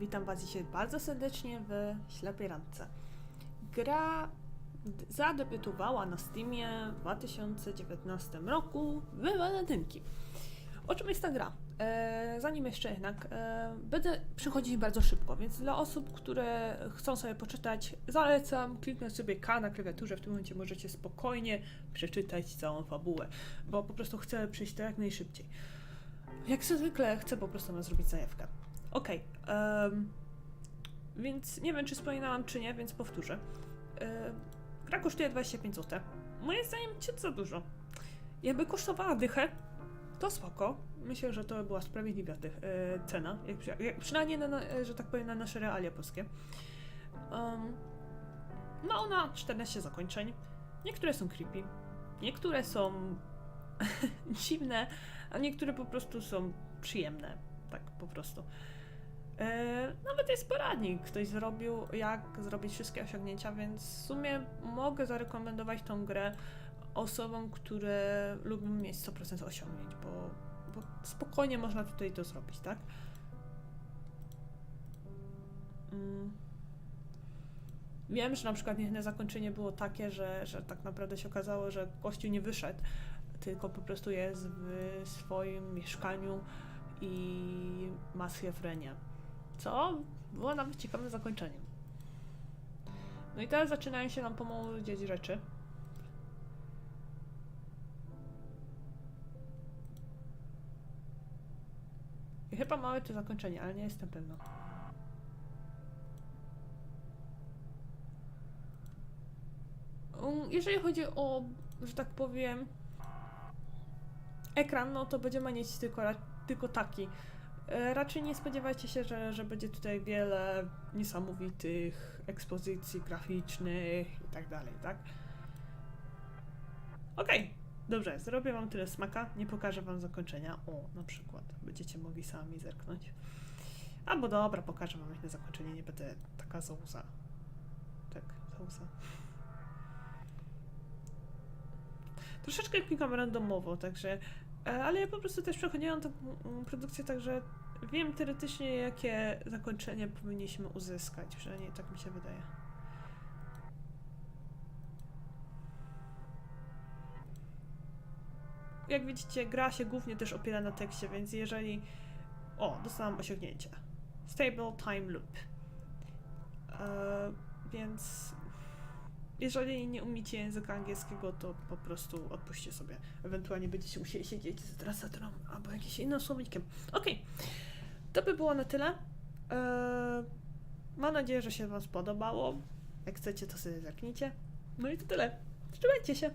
Witam Was dzisiaj bardzo serdecznie w Ślepej Randce. Gra zadebiutowała na Steamie w 2019 roku w walentynki. O czym jest ta gra? E, zanim jeszcze jednak, e, będę przychodzić bardzo szybko, więc dla osób, które chcą sobie poczytać, zalecam kliknąć sobie K na klawiaturze, w tym momencie możecie spokojnie przeczytać całą fabułę, bo po prostu chcę przejść to jak najszybciej. Jak zwykle chcę po prostu nam zrobić zajawkę. Okej, em, więc nie wiem, czy wspominałam, czy nie, więc powtórzę. Gra kosztuje 25 zł. Moim zdaniem ciut za dużo. Jakby kosztowała dychę, to spoko. Myślę, że to była sprawiedliwa e, cena, jak, jak, przynajmniej, na, że tak powiem, na nasze realia polskie. Um, ma ona 14 zakończeń. Niektóre są creepy, niektóre są dziwne, a niektóre po prostu są przyjemne. Tak po prostu. E, nawet jest poradnik, ktoś zrobił, jak zrobić wszystkie osiągnięcia, więc w sumie mogę zarekomendować tą grę osobom, które lubią mieć 100% osiągnięć, bo, bo spokojnie można tutaj to zrobić, tak? Mm. Wiem, że na przykład jedno zakończenie było takie, że, że tak naprawdę się okazało, że gościu nie wyszedł, tylko po prostu jest w swoim mieszkaniu i ma schizofrenię. Co było nawet ciekawym zakończeniem. No i teraz zaczynają się nam pomału dziać rzeczy. I chyba mamy to zakończenie, ale nie jestem pewna. Um, Jeżeli chodzi o, że tak powiem, ekran, no to będziemy mieć tylko, tylko taki. E, Raczej nie spodziewajcie się, że, że będzie tutaj wiele niesamowitych ekspozycji graficznych i tak dalej, tak? Okej, dobrze, zrobię wam tyle smaka, nie pokażę wam zakończenia. O, na przykład, będziecie mogli sami zerknąć. Albo dobra, pokażę wam jedno zakończenie, nie będę taka zauza. Tak, zauza. Troszeczkę klikam randomowo, także Ale ja po prostu też przechodziłam tę mm, produkcję, także wiem teoretycznie, jakie zakończenie powinniśmy uzyskać, przynajmniej tak mi się wydaje. Jak widzicie, gra się głównie też opiera na tekście, więc jeżeli... O, dostałam osiągnięcie. Stable Time Loop. E, więc jeżeli nie umiecie języka angielskiego, to po prostu odpuśćcie sobie. Ewentualnie będziecie musieli siedzieć z trasatorem albo jakimś innym słownikiem. Okej, to by było na tyle. Eee, mam nadzieję, że się Wam spodobało. Jak chcecie, to sobie zerknijcie. No i to tyle. Trzymajcie się.